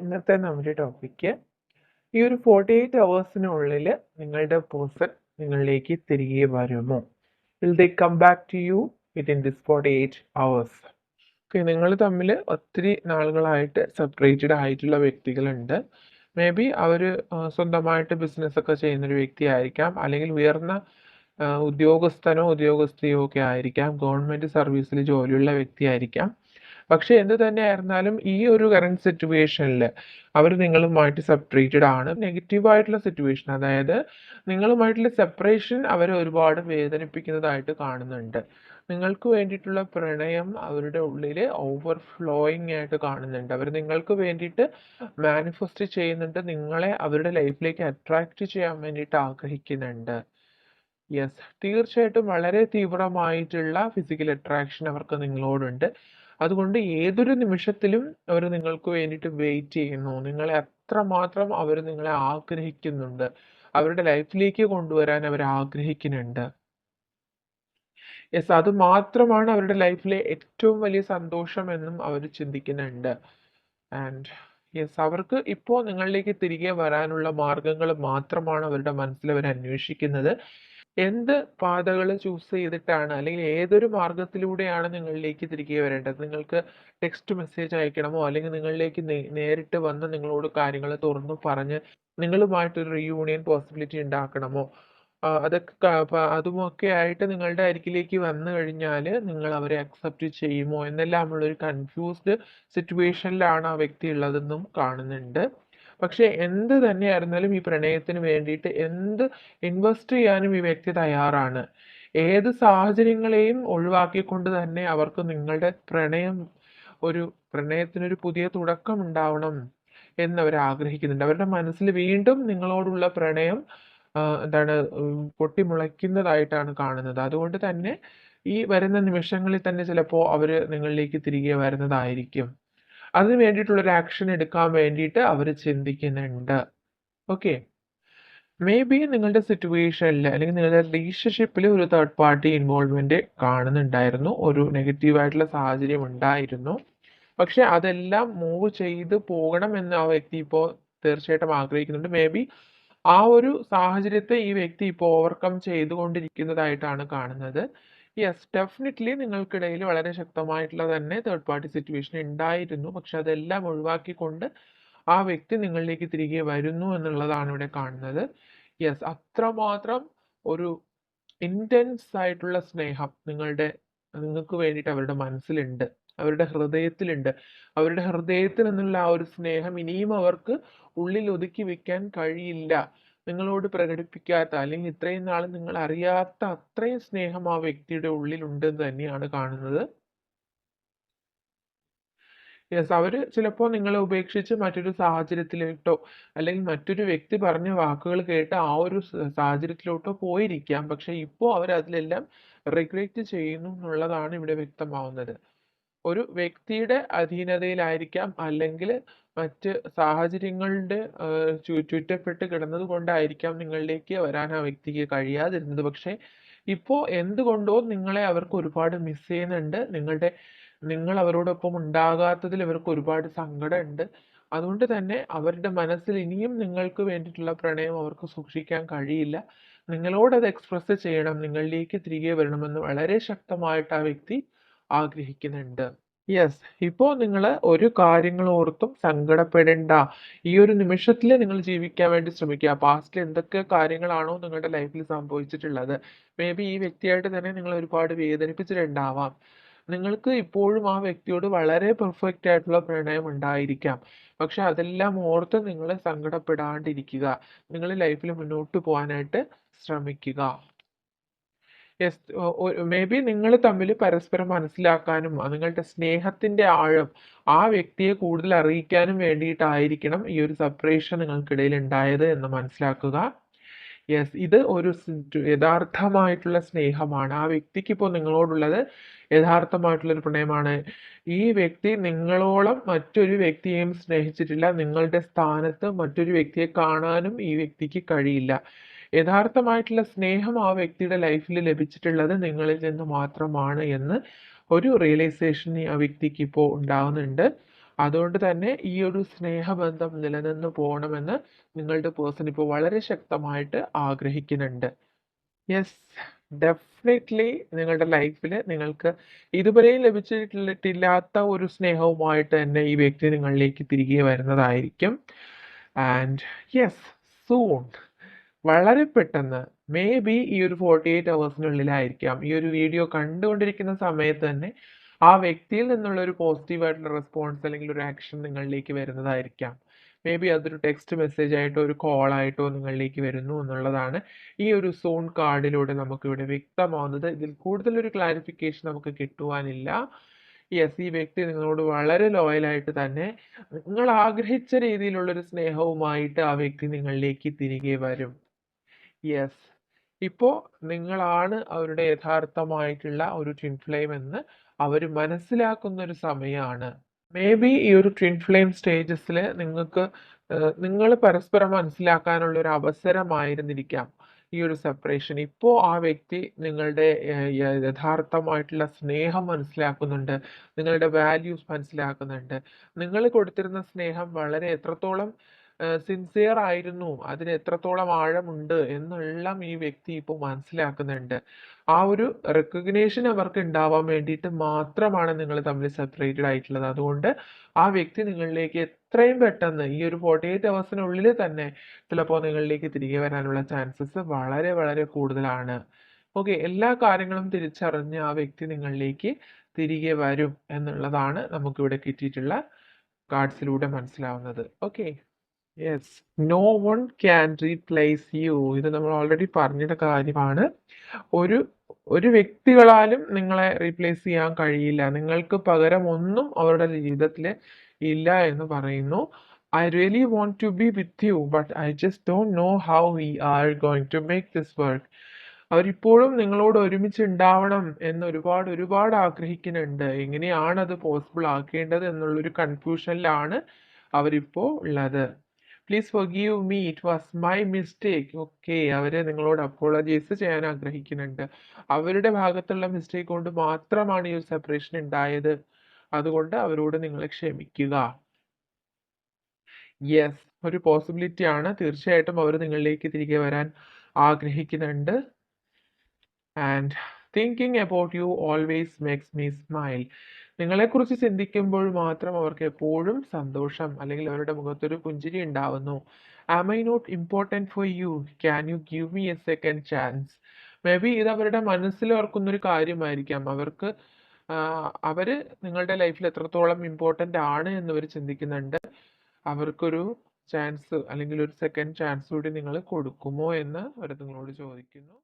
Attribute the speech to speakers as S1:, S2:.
S1: ഇന്നത്തെ നമ്മുടെ ടോപ്പിക്ക് ഈ ഒരു ഫോർട്ടി എയ്റ്റ് അവേഴ്സിനുള്ളിൽ നിങ്ങളുടെ പേഴ്സൺ നിങ്ങളിലേക്ക് തിരികെ വരുമോ? Will they come back to you within this forty eight hours okay നിങ്ങൾ തമ്മിൽ ഒത്തിരി നാളുകളായിട്ട് സെപ്പറേറ്റഡ് ആയിട്ടുള്ള വ്യക്തികളുണ്ട്. മേ ബി അവർ സ്വന്തമായിട്ട് ബിസിനസ്സൊക്കെ ചെയ്യുന്നൊരു വ്യക്തിയായിരിക്കാം. അല്ലെങ്കിൽ ഉയർന്ന ഉദ്യോഗസ്ഥനോ ഉദ്യോഗസ്ഥയോ ഒക്കെ ആയിരിക്കാം. ഗവൺമെന്റ് സർവീസിൽ ജോലിയുള്ള വ്യക്തിയായിരിക്കാം. പക്ഷെ എന്ത് തന്നെ ആയിരുന്നാലും ഈ ഒരു കറണ്ട് സിറ്റുവേഷനിൽ അവർ നിങ്ങളുമായിട്ട് സെപ്പറേറ്റഡ് ആണ്. നെഗറ്റീവായിട്ടുള്ള സിറ്റുവേഷൻ അതായത് നിങ്ങളുമായിട്ടുള്ള സെപ്പറേഷൻ അവരെ ഒരുപാട് വേദനിപ്പിക്കുന്നതായിട്ട് കാണുന്നുണ്ട്. നിങ്ങൾക്ക് വേണ്ടിയിട്ടുള്ള പ്രണയം അവരുടെ ഉള്ളിൽ ഓവർഫ്ലോയിങ് ആയിട്ട് കാണുന്നുണ്ട്. അവർ നിങ്ങൾക്ക് വേണ്ടിയിട്ട് മാനിഫെസ്റ്റ് ചെയ്യുന്നുണ്ട്. നിങ്ങളെ അവരുടെ ലൈഫിലേക്ക് അട്രാക്റ്റ് ചെയ്യാൻ വേണ്ടിയിട്ട് ആഗ്രഹിക്കുന്നുണ്ട്. യെസ് തീർച്ചയായിട്ടും വളരെ തീവ്രമായിട്ടുള്ള ഫിസിക്കൽ അട്രാക്ഷൻ അവർക്ക് നിങ്ങളോടുണ്ട്. അതുകൊണ്ട് ഏതൊരു നിമിഷത്തിലും അവർ നിങ്ങൾക്ക് വേണ്ടിയിട്ട് വെയിറ്റ് ചെയ്യുന്നു. നിങ്ങളെ അത്രമാത്രം അവർ നിങ്ങളെ ആഗ്രഹിക്കുന്നുണ്ട്. അവരുടെ ലൈഫിലേക്ക് കൊണ്ടുവരാൻ അവർ ആഗ്രഹിക്കുന്നുണ്ട്. യെസ് അത് മാത്രമാണ് അവരുടെ ലൈഫിലെ ഏറ്റവും വലിയ സന്തോഷം എന്നും അവർ ചിന്തിക്കുന്നുണ്ട്. ആൻഡ് യെസ് അവർക്ക് ഇപ്പോൾ നിങ്ങളിലേക്ക് തിരികെ വരാനുള്ള മാർഗങ്ങൾ മാത്രമാണ് അവരുടെ മനസ്സിൽ അവർ അന്വേഷിക്കുന്നത്. എന്ത് പാതകൾ ചൂസ് ചെയ്തിട്ടാണ് അല്ലെങ്കിൽ ഏതൊരു മാർഗത്തിലൂടെയാണ് നിങ്ങളിലേക്ക് തിരികെ വരേണ്ടത്? നിങ്ങൾക്ക് ടെക്സ്റ്റ് മെസ്സേജ് അയക്കണമോ? അല്ലെങ്കിൽ നിങ്ങളിലേക്ക് നേരിട്ട് വന്ന് നിങ്ങളോട് കാര്യങ്ങൾ തുറന്നു പറഞ്ഞ് നിങ്ങളുമായിട്ടൊരു റീയൂണിയൻ പോസിബിലിറ്റി ഉണ്ടാക്കണമോ? അതൊക്കെ അതുമൊക്കെ ആയിട്ട് നിങ്ങളുടെ അരികിലേക്ക് വന്നു കഴിഞ്ഞാൽ നിങ്ങൾ അവരെ അക്സെപ്റ്റ് ചെയ്യുമോ? എന്നെല്ലാമുള്ളൊരു കൺഫ്യൂസ്ഡ് സിറ്റുവേഷനിലാണ് ആ വ്യക്തി ഉള്ളതെന്നും കാണുന്നുണ്ട്. പക്ഷെ എന്ത് തന്നെയായിരുന്നാലും ഈ പ്രണയത്തിന് വേണ്ടിയിട്ട് എന്ത് ഇൻവെസ്റ്റ് ചെയ്യാനും ഈ വ്യക്തി തയ്യാറാണ്. ഏത് സാഹചര്യങ്ങളെയും ഒഴിവാക്കിക്കൊണ്ട് തന്നെ അവർക്ക് നിങ്ങളുടെ പ്രണയം ഒരു പ്രണയത്തിനൊരു പുതിയ തുടക്കം ഉണ്ടാവണം എന്ന് അവർ ആഗ്രഹിക്കുന്നുണ്ട്. അവരുടെ മനസ്സിൽ വീണ്ടും നിങ്ങളോടുള്ള പ്രണയം എന്താണ് പൊട്ടിമുളയ്ക്കുന്നതായിട്ടാണ് കാണുന്നത്. അതുകൊണ്ട് തന്നെ ഈ വരുന്ന നിമിഷങ്ങളിൽ തന്നെ ചിലപ്പോൾ അവർ നിങ്ങളിലേക്ക് തിരികെ വരുന്നതായിരിക്കും. അതിന് വേണ്ടിയിട്ടുള്ള ഒരു ആക്ഷൻ എടുക്കാൻ വേണ്ടിയിട്ട് അവർ ചിന്തിക്കുന്നുണ്ട്. ഓക്കെ മേ ബി നിങ്ങളുടെ സിറ്റുവേഷനിൽ അല്ലെങ്കിൽ നിങ്ങളുടെ റിലേഷൻഷിപ്പിൽ ഒരു തേർഡ് പാർട്ടി ഇൻവോൾവ്മെന്റ് കാണുന്നുണ്ടായിരുന്നു. ഒരു നെഗറ്റീവായിട്ടുള്ള സാഹചര്യം ഉണ്ടായിരുന്നു. പക്ഷെ അതെല്ലാം മൂവ് ചെയ്ത് പോകണം എന്ന് ആ വ്യക്തി ഇപ്പോൾ തീർച്ചയായിട്ടും ആഗ്രഹിക്കുന്നുണ്ട്. മേ ബി ആ ഒരു സാഹചര്യത്തെ ഈ വ്യക്തി ഇപ്പോൾ ഓവർകം ചെയ്തുകൊണ്ടിരിക്കുന്നതായിട്ടാണ് കാണുന്നത്. യെസ് ഡെഫിനറ്റ്ലി നിങ്ങൾക്കിടയിൽ വളരെ ശക്തമായിട്ടുള്ള തന്നെ തേർഡ് പാർട്ടി സിറ്റുവേഷൻ ഉണ്ടായിരുന്നു പക്ഷെ അതെല്ലാം ഒഴിവാക്കിക്കൊണ്ട് ആ വ്യക്തി നിങ്ങളിലേക്ക് തിരികെ വരുന്നു എന്നുള്ളതാണ് ഇവിടെ കാണുന്നത്. യെസ് അത്രമാത്രം ഒരു ഇന്റൻസ് ആയിട്ടുള്ള സ്നേഹം നിങ്ങളുടെ നിങ്ങൾക്ക് വേണ്ടിയിട്ട് അവരുടെ മനസ്സിലുണ്ട്. അവരുടെ ഹൃദയത്തിലുണ്ട്. അവരുടെ ഹൃദയത്തിൽ നിന്നുള്ള ആ ഒരു സ്നേഹം ഇനിയും അവർക്ക് ഉള്ളിൽ ഒതുക്കി വെക്കാൻ കഴിയില്ല. നിങ്ങളോട് പ്രകടിപ്പിക്കാത്ത അല്ലെങ്കിൽ ഇത്രയും നാൾ നിങ്ങൾ അറിയാത്ത അത്രയും സ്നേഹം ആ വ്യക്തിയുടെ ഉള്ളിലുണ്ടെന്ന് തന്നെയാണ് കാണുന്നത്. യെസ് അവർ ചിലപ്പോൾ നിങ്ങളെ ഉപേക്ഷിച്ച് മറ്റൊരു സാഹചര്യത്തിലോട്ടോ അല്ലെങ്കിൽ മറ്റൊരു വ്യക്തി പറഞ്ഞ വാക്കുകൾ കേട്ട് ആ ഒരു സാഹചര്യത്തിലോട്ടോ പോയിരിക്കാം. പക്ഷെ ഇപ്പോൾ അവർ അതിലെല്ലാം റിഗ്രറ്റ് ചെയ്യുന്നു എന്നുള്ളതാണ് ഇവിടെ വ്യക്തമാവുന്നത്. ഒരു വ്യക്തിയുടെ അധീനതയിലായിരിക്കാം. അല്ലെങ്കിൽ മറ്റ് സാഹചര്യങ്ങളുടെ ചുറ്റപ്പെട്ട് കിടന്നത് കൊണ്ടായിരിക്കാം നിങ്ങളിലേക്ക് വരാൻ ആ വ്യക്തിക്ക് കഴിയാതിരുന്നത്. പക്ഷേ ഇപ്പോൾ എന്തുകൊണ്ടോ നിങ്ങളെ അവർക്ക് ഒരുപാട് മിസ് ചെയ്യുന്നുണ്ട്. നിങ്ങളുടെ നിങ്ങൾ അവരോടൊപ്പം ഉണ്ടാകാത്തതിൽ അവർക്ക് ഒരുപാട് സങ്കടമുണ്ട്. അതുകൊണ്ട് തന്നെ അവരുടെ മനസ്സിൽ ഇനിയും നിങ്ങൾക്ക് വേണ്ടിയിട്ടുള്ള പ്രണയം അവർക്ക് സൂക്ഷിക്കാൻ കഴിയില്ല. നിങ്ങളോട് അത് എക്സ്പ്രസ് ചെയ്യണം. നിങ്ങളിലേക്ക് തിരികെ വരണമെന്ന് വളരെ ശക്തമായിട്ട് ആ വ്യക്തി ആഗ്രഹിക്കുന്നുണ്ട്. യെസ് ഇപ്പോൾ നിങ്ങൾ ഒരു കാര്യങ്ങൾ ഓർത്തും സങ്കടപ്പെടേണ്ട. ഈ ഒരു നിമിഷത്തിൽ നിങ്ങൾ ജീവിക്കാൻ വേണ്ടി ശ്രമിക്കുക. പാസ്റ്റിൽ എന്തൊക്കെ കാര്യങ്ങളാണോ നിങ്ങളുടെ ലൈഫിൽ സംഭവിച്ചിട്ടുള്ളത്. മേ ബി ഈ വ്യക്തിയായിട്ട് തന്നെ നിങ്ങൾ ഒരുപാട് വേദനിപ്പിച്ചിട്ടുണ്ടാവാം. നിങ്ങൾക്ക് ഇപ്പോഴും ആ വ്യക്തിയോട് വളരെ പെർഫെക്റ്റ് ആയിട്ടുള്ള പ്രണയം ഉണ്ടായിരിക്കാം. പക്ഷെ അതെല്ലാം ഓർത്ത് നിങ്ങൾ സങ്കടപ്പെടാണ്ടിരിക്കുക. നിങ്ങൾ ലൈഫിൽ മുന്നോട്ട് പോകാനായിട്ട് ശ്രമിക്കുക. യെസ് മേ ബി നിങ്ങൾ തമ്മിൽ പരസ്പരം മനസ്സിലാക്കാനും നിങ്ങളുടെ സ്നേഹത്തിന്റെ ആഴം ആ വ്യക്തിയെ കൂടുതൽ അറിയിക്കാനും വേണ്ടിയിട്ടായിരിക്കണം ഈ ഒരു സെപ്പറേഷൻ നിങ്ങൾക്കിടയിൽ ഉണ്ടായത് എന്ന് മനസ്സിലാക്കുക. യെസ് ഇത് ഒരു യഥാർത്ഥമായിട്ടുള്ള സ്നേഹമാണ്. ആ വ്യക്തിക്ക് ഇപ്പോൾ നിങ്ങളോടുള്ളത് യഥാർത്ഥമായിട്ടുള്ള ഒരു പ്രണയമാണ്. ഈ വ്യക്തി നിങ്ങളോളം മറ്റൊരു വ്യക്തിയെയും സ്നേഹിച്ചിട്ടില്ല. നിങ്ങളുടെ സ്ഥാനത്ത് മറ്റൊരു വ്യക്തിയെ കാണാനും ഈ വ്യക്തിക്ക് കഴിയില്ല. യഥാർത്ഥമായിട്ടുള്ള സ്നേഹം ആ വ്യക്തിയുടെ ലൈഫിൽ ലഭിച്ചിട്ടുള്ളത് നിങ്ങളിൽ നിന്ന് മാത്രമാണ് എന്ന് ഒരു റിയലൈസേഷൻ ആ വ്യക്തിക്ക് ഇപ്പോൾ ഉണ്ടാവുന്നുണ്ട്. അതുകൊണ്ട് തന്നെ ഈ ഒരു സ്നേഹബന്ധം നിലനിന്ന് പോകണമെന്ന് നിങ്ങളുടെ പേഴ്സൺ ഇപ്പോൾ വളരെ ശക്തമായിട്ട് ആഗ്രഹിക്കുന്നുണ്ട്. യെസ് ഡെഫിനറ്റ്ലി നിങ്ങളുടെ ലൈഫിൽ നിങ്ങൾക്ക് ഇതുവരെയും ലഭിച്ചിട്ടില്ലാത്ത ഒരു സ്നേഹവുമായിട്ട് തന്നെ ഈ വ്യക്തി നിങ്ങളിലേക്ക് തിരികെ വരുന്നതായിരിക്കും. ആൻഡ് യെസ് സൂൺ വളരെ പെട്ടെന്ന് മേ ബി ഈ ഒരു ഫോർട്ടി എയ്റ്റ് അവേഴ്സിനുള്ളിലായിരിക്കാം ഈ ഒരു വീഡിയോ കണ്ടുകൊണ്ടിരിക്കുന്ന സമയത്ത് തന്നെ ആ വ്യക്തിയിൽ നിന്നുള്ള ഒരു പോസിറ്റീവ് ആയിട്ടുള്ള റെസ്പോൺസ് അല്ലെങ്കിൽ ഒരു ആക്ഷൻ നിങ്ങളിലേക്ക് വരുന്നതായിരിക്കാം. മേ ബി അതൊരു ടെക്സ്റ്റ് മെസ്സേജ് ആയിട്ടോ ഒരു കോൾ ആയിട്ടോ നിങ്ങളിലേക്ക് വരുന്നു എന്നുള്ളതാണ് ഈ ഒരു സോൺ കാർഡിലൂടെ നമുക്കിവിടെ വ്യക്തമാവുന്നത്. ഇതിൽ കൂടുതൽ ഒരു ക്ലാരിഫിക്കേഷൻ നമുക്ക് കിട്ടുവാനില്ല. യെസ് ഈ വ്യക്തി നിങ്ങളോട് വളരെ ലോയലായിട്ട് തന്നെ നിങ്ങൾ ആഗ്രഹിച്ച രീതിയിലുള്ളൊരു സ്നേഹവുമായിട്ട് ആ വ്യക്തി നിങ്ങളിലേക്ക് തിരികെ വരും. യെസ് ഇപ്പോൾ നിങ്ങളാണ് അവരുടെ യഥാർത്ഥമായിട്ടുള്ള ഒരു ട്വിൻ ഫ്ലെയിം എന്ന് അവർ മനസ്സിലാക്കുന്ന ഒരു സമയമാണ് മേ ബി ഈ ഒരു ട്വിൻ ഫ്ലെയിം സ്റ്റേജസിൽ നിങ്ങൾക്ക് നിങ്ങൾ പരസ്പരം മനസ്സിലാക്കാനുള്ള ഒരു അവസരമായിരുന്നിരിക്കാം ഈ ഒരു സെപ്പറേഷൻ ഇപ്പോൾ ആ വ്യക്തി നിങ്ങളുടെ യഥാർത്ഥമായിട്ടുള്ള സ്നേഹം മനസ്സിലാക്കുന്നുണ്ട് നിങ്ങളുടെ വാല്യൂസ് മനസ്സിലാക്കുന്നുണ്ട്. നിങ്ങൾ കൊടുത്തിരുന്ന സ്നേഹം വളരെ എത്രത്തോളം സിൻസിയർ ആയിരുന്നു. അതിന് എത്രത്തോളം ആഴമുണ്ട് എന്നെല്ലാം ഈ വ്യക്തി ഇപ്പോൾ മനസ്സിലാക്കുന്നുണ്ട്. ആ ഒരു റെക്കഗ്നേഷൻ അവർക്ക് ഉണ്ടാവാൻ വേണ്ടിയിട്ട് മാത്രമാണ് നിങ്ങൾ തമ്മിൽ സെപ്പറേറ്റഡ് ആയിട്ടുള്ളത്. അതുകൊണ്ട് ആ വ്യക്തി നിങ്ങളിലേക്ക് എത്രയും പെട്ടെന്ന് ഈ ഒരു ഫോർട്ടി എയ്റ്റ് അവേഴ്സിനുള്ളിൽ തന്നെ ചിലപ്പോൾ നിങ്ങളിലേക്ക് തിരികെ വരാനുള്ള ചാൻസസ് വളരെ വളരെ കൂടുതലാണ്. ഓക്കെ എല്ലാ കാര്യങ്ങളും തിരിച്ചറിഞ്ഞ് ആ വ്യക്തി നിങ്ങളിലേക്ക് തിരികെ വരും എന്നുള്ളതാണ് നമുക്കിവിടെ കിട്ടിയിട്ടുള്ള കാർഡ്സിലൂടെ മനസ്സിലാവുന്നത്. Okay yes no one can replace you ഇത് നമ്മൾ ഓൾറെഡി പറഞ്ഞിട്ട കാര്യമാണ്. ഒരു ഒരു വ്യക്തികളാലും നിങ്ങളെ റീപ്ലേസ് ചെയ്യാൻ കഴിയില്ല. നിങ്ങൾക്ക് പകരം ഒന്നും അവരുടെ ജീവിതത്തിൽ ഇല്ല എന്ന് പറയുന്നു. I really want to be with you but I just don't know how we are going to make this work അവരിപ്പോഴും നിങ്ങളോട് ഒരുമിച്ച് ഉണ്ടാവണം എന്ന് ഒരുപാട് ഒരുപാട് ആഗ്രഹിക്കുന്നുണ്ട്. എങ്ങനെയാണ് അത് പോസിബിൾ ആക്കേണ്ടത് എന്നുള്ളൊരു കൺഫ്യൂഷനിലാണ് അവരിപ്പോൾ ഉള്ളത്. Please forgive me it was my mistake okay അവരെ നിങ്ങളോട് അപ്പോളജൈസ് ചെയ്യാൻ ആഗ്രഹിക്കുന്നുണ്ട്. അവരുടെ ഭാഗത്തുള്ള മിസ്റ്റേക്ക് കൊണ്ട് മാത്രമാണ് ഈ ഒരു സെപ്പറേഷൻ ഉണ്ടായത്. അതുകൊണ്ട് അവരോട് നിങ്ങൾ ക്ഷമിക്കുക. യെസ് ഒരു പോസിബിലിറ്റി ആണ്. തീർച്ചയായിട്ടും അവർ നിങ്ങളിലേക്ക് തിരികെ വരാൻ ആഗ്രഹിക്കുന്നുണ്ട്. And thinking about you always makes me smile നിങ്ങളെക്കുറിച്ച് ചിന്തിക്കുമ്പോൾ മാത്രം അവർക്ക് എപ്പോഴും സന്തോഷം അല്ലെങ്കിൽ അവരുടെ മുഖത്തൊരു പുഞ്ചിരി ഉണ്ടാവുന്നു. Am I not important for you can you give me a second chance maybe ഇത് അവരുടെ മനസ്സിൽ ഓർക്കുന്നൊരു കാര്യമായിരിക്കാം. അവർക്ക് അവർ നിങ്ങളുടെ ലൈഫിൽ എത്രത്തോളം ഇമ്പോർട്ടന്റ് ആണ് എന്ന് അവർ ചിന്തിക്കുന്നുണ്ട്. അവർക്കൊരു ചാൻസ് അല്ലെങ്കിൽ ഒരു സെക്കൻഡ് ചാൻസ് കൂടി നിങ്ങൾ കൊടുക്കുമോ എന്ന് അവർ നിങ്ങളോട് ചോദിക്കുന്നു.